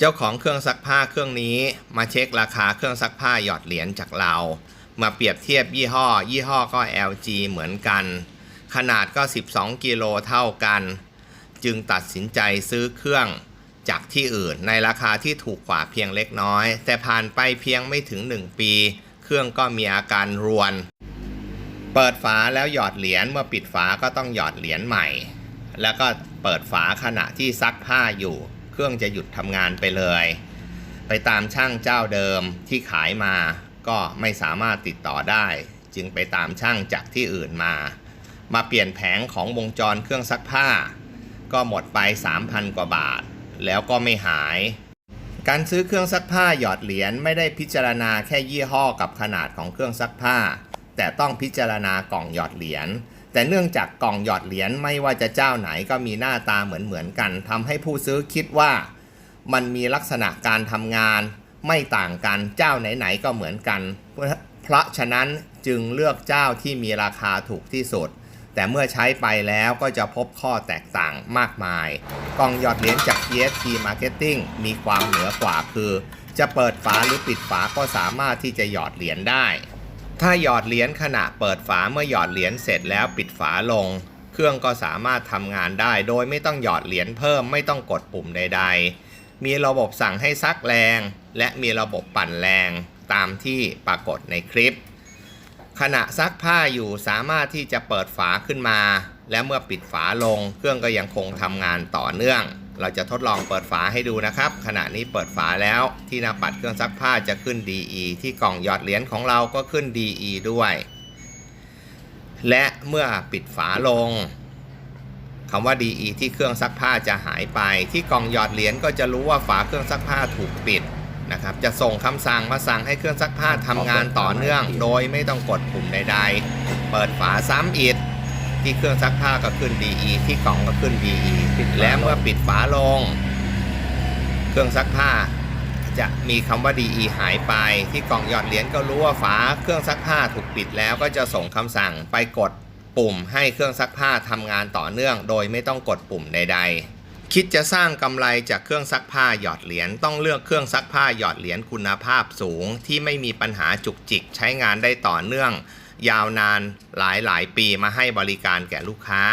เจ้าของเครื่องซักผ้าเครื่องนี้มาเช็คราคาเครื่องซักผ้าหยอดเหรียญจากเรา มาเปรียบเทียบยี่ห้อ ยี่ห้อก็ LG เหมือนกัน ขนาดก็ 12 กิโลเท่ากัน จึงตัดสินใจซื้อเครื่องจากที่อื่นในราคาที่ถูกกว่าเพียงเล็กน้อย แต่ผ่านไปเพียงไม่ถึง 1 ปี เครื่องก็มีอาการรวน เปิดฝาแล้วหยอดเหรียญเมื่อปิดฝาก็ต้องหยอดเหรียญใหม่ แล้วก็เปิดฝาขณะที่ซักผ้าอยู่ เครื่องจะหยุดทำงานไปเลย ไปตามช่างเจ้าเดิมที่ขายมาก็ไม่สามารถติดต่อได้ จึงไปตามช่างจากที่อื่นมา มาเปลี่ยนแผงของวงจรเครื่องซักผ้า ก็หมดไป 3,000 กว่าบาท แล้วก็ไม่หาย การซื้อเครื่องซักผ้าหยอดเหรียญไม่ได้พิจารณาแค่ยี่ห้อกับขนาดของเครื่องซักผ้า แต่ต้องพิจารณากล่องหยอดเหรียญ แต่เนื่องจากกล่องหยอดเหรียญไม่ว่าจะเจ้าไหนก็มีหน้าตาเหมือนเหมือนๆกันทำให้ผู้ซื้อคิดว่า มันมีลักษณะการทำงาน ไม่ต่างกันเจ้าไหนๆก็เหมือนกัน เพราะฉะนั้นจึงเลือกเจ้าที่มีราคาถูกที่สุด แต่เมื่อใช้ไปแล้วก็จะพบข้อแตกต่างมากมาย กล่องหยอดเหรียญจาก EST Marketing มีความเหนือกว่าคือ จะเปิดฝาหรือปิดฝาก็สามารถที่จะหยอดเหรียญได้ ถ้าหยอดเหรียญขณะเปิดฝาเมื่อหยอดเหรียญเสร็จแล้วปิดฝาลง เครื่องก็สามารถทำงานได้ โดยไม่ต้องหยอดเหรียญเพิ่มไม่ต้องกดปุ่มใด ๆ มีระบบสั่งให้ซักแรง และมีระบบปั่นแรงตามที่ปรากฏในคลิป ขณะซักผ้าอยู่สามารถที่จะเปิดฝาขึ้นมา และเมื่อปิดฝาลง เครื่องก็ยังคงทำงานต่อเนื่อง เราจะทดลองเปิดฝาให้ดูนะครับ ขณะนี้เปิดฝาแล้วที่หน้าปัดเครื่องซักผ้าจะขึ้น DE ที่กล่องหยอดเหรียญของเราก็ขึ้น DE ด้วย และเมื่อปิดฝาลงคำว่า DE ที่เครื่องซักผ้าจะหายไป ที่กล่องหยอดเหรียญก็จะรู้ว่าฝาเครื่องซักผ้าถูกปิดนะครับ จะส่งคำสั่งมาสั่งให้เครื่องซักผ้าทำงานต่อเนื่อง โดยไม่ต้องกดปุ่มใด ๆ เปิดฝาซ้ำอีก ที่เครื่องซักผ้าก็ขึ้น DE ที่กล่องก็ขึ้น DE และเมื่อปิดฝาลง เครื่องซักผ้า จะมีคำว่า DE หายไป ที่กล่องหยอดเหรียญก็รู้ว่าฝาเครื่องซักผ้าถูกปิดแล้วก็จะส่งคำสั่งไปกดปุ่มให้เครื่องซักผ้าทำงานต่อเนื่อง โดยไม่ต้องกดปุ่มใด ๆคิดจะสร้างกำไรจากเครื่องซักผ้าหยอดเหรียญต้องเลือกเครื่องซักผ้าหยอดเหรียญคุณภาพสูง ที่ไม่มีปัญหาจุกจิกใช้งานได้ต่อเนื่อง ยาวนานหลายหลายปีมาให้บริการแก่ลูกค้า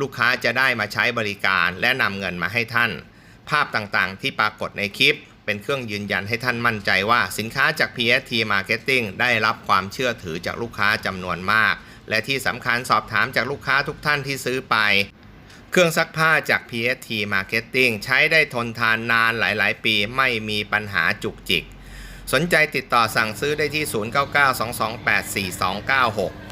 ลูกค้าจะได้มาใช้บริการและนำเงินมาให้ท่าน ภาพต่างๆ ที่ปรากฏในคลิป เป็นเครื่องยืนยันให้ท่านมั่นใจว่าสินค้าจาก PST Marketing ได้รับความเชื่อถือจากลูกค้าจำนวนมาก และที่สำคัญสอบถามจากลูกค้าทุกท่านที่ซื้อไปเครื่องซักผ้าจาก PST Marketing ใช้ได้ทนทานนานหลาย ๆ ปีไม่มีปัญหาจุกจิก สนใจติดต่อสั่งซื้อได้ที่ 0992284296